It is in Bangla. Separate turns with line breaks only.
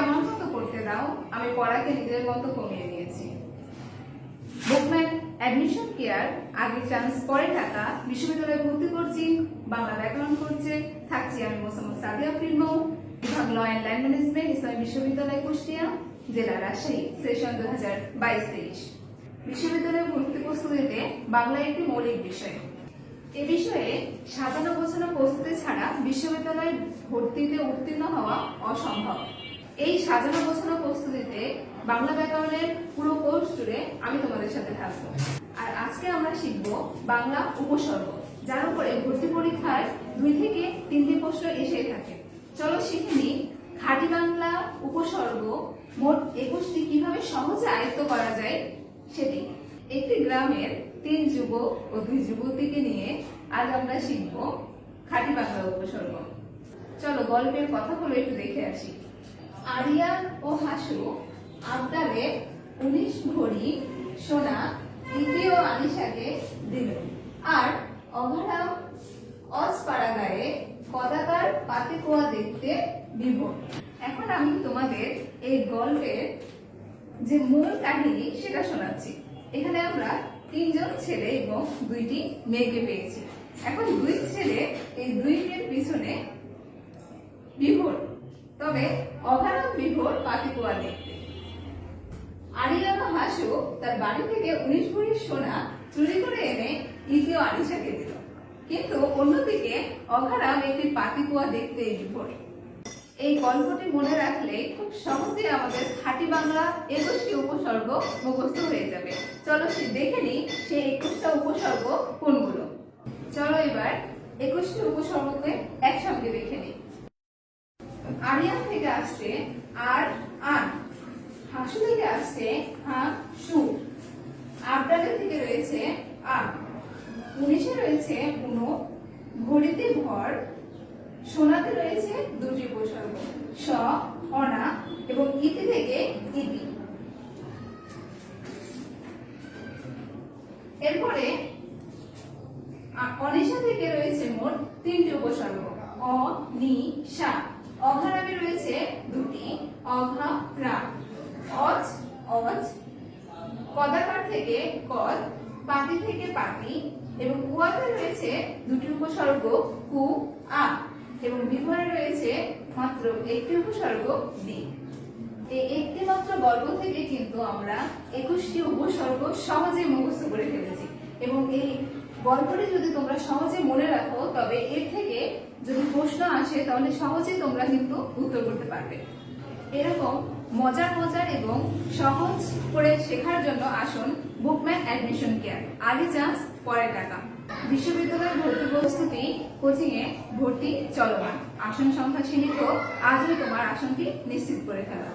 আমার মতো করতে দাও, আমি পড়াকে নিজের মতো কমিয়ে নিয়েছি বুকম্যান অ্যাডমিশন কেয়ার আগে চান্স পরে টাকা বিশ্ববিদ্যালয়ে ভর্তি করছি, বাংলা ব্যাকরণ করছে, থাকছি আমি মোসাম্মদ সাদিয়া ফিল্ম বিভাগ ল অ্যান্ড ল্যান্ড ম্যানেজমেন্ট ইসলামী বিশ্ববিদ্যালয়, কুষ্টিয়া, জেলা রাজশাহী সেশন দু হাজার বাইশ তেইশ। বিশ্ববিদ্যালয়ে ভর্তি প্রস্তুতিতে বাংলা একটি মৌলিক বিষয়। এ বিষয়ে সাজানো গোছানো প্রস্তুতি ছাড়া বিশ্ববিদ্যালয়ে ভর্তিতে উত্তীর্ণ হওয়া অসম্ভব। এই সাজানো গোছানো প্রস্তুতিতে বাংলা ব্যাকরণের পুরো কোর্স জুড়ে আমি তোমাদের সাথে থাকব। আর আজকে আমরা শিখব বাংলা উপসর্গ, যার উপরে ভর্তি পরীক্ষার দুই থেকে তিনটি প্রশ্ন এসে থাকে। চলো শিখে নিই, খাঁটি বাংলা উপসর্গ মোট একুশটি কীভাবে সহজে আয়ত্ত করা যায় সেটি। একটি গ্রামের তিন যুবক ও দুই যুবতীকে নিয়ে আজ আমরা শিখব খাঁটি বাংলা উপসর্গ। চলো গল্পের কথাগুলো একটু দেখে আসি। আরিয়ান ও হাসু আবদারে উনিশ ভরি সোনা ইতি ও আনিশাকে দিল। আর অঘরাম অসপাড়া গায়ে কদাকার পাতি কোয়া দেখতে বিভোর এখন আমি তোমাদের এই গল্পের যে মূল কাহিনী সেটা শোনাচ্ছি। এখানে আমরা তিনজন ছেলে এবং দুইটি মেয়েকে পেয়েছি। এখন দুই ছেলে এই দুই তবে অগাধ বিভোর পাতিকুয়া দেখতে। আরিয়ানা হাসু তার বাড়ি থেকে উনিশ ভরি সোনা চুরি করে এনে ইতি ও আনিশাকে দিল। কিন্তু অন্যদিকে অঘারাম একটি পাতিকুয়া দেখতে বিভোর। এই গল্পটি মনে রাখলে খুব সহজে আমাদের খাঁটি বাংলা একুশটি উপসর্গ মুখস্থ হয়ে যাবে। চলো সে দেখে নিই সেই একুশটা উপসর্গ কোনগুলো। চলো এবার একুশটি উপসর্গকে একসঙ্গে আরিয়ান থেকে আসছে আর আন হাসু থেকে আসছে হা, সু। আবদাদের থেকে রয়েছে আ। উনিশে রয়েছে উনো ঘড়িতে ভর। সোনাতে রয়েছে দুটি উপসর্গ স, অনা এবং ইতি থেকে ইতি। এরপরে অনিশা থেকে রয়েছে মোট তিনটি উপসর্গ অ, নি, সা। অঘরামে রয়েছে দুটি রা অজ অজ কদাকার থেকে কদ পাতি থেকে পাতি এবং কুয়াতে রয়েছে দুটি উপসর্গ কু, আ এবং বিভরে রয়েছে মাত্র একটি উপসর্গ দি এই একটি মাত্র গল্প থেকে কিন্তু আমরা একুশটি উপসর্গ সহজে মুখস্থ করে ফেলেছি এবং এই গল্পটি যদি তোমরা সহজে মনে রাখো, তবে এর থেকে যদি প্রশ্ন আসে, তাহলে সহজে তোমরা কিন্তু উত্তর করতে পারবে। এরকম মজার মজার এবং সহজ করে শেখার জন্য আসুন বুকম্যান অ্যাডমিশন কেয়ার, আগে চান্স পরে টাকা। বিশ্ববিদ্যালয়ের ভর্তি প্রস্তুতি কোচিং এ ভর্তি চলমান। আসন সংখ্যা সীমিত, আজই তোমার আসনটি নিশ্চিত করে ফেলা।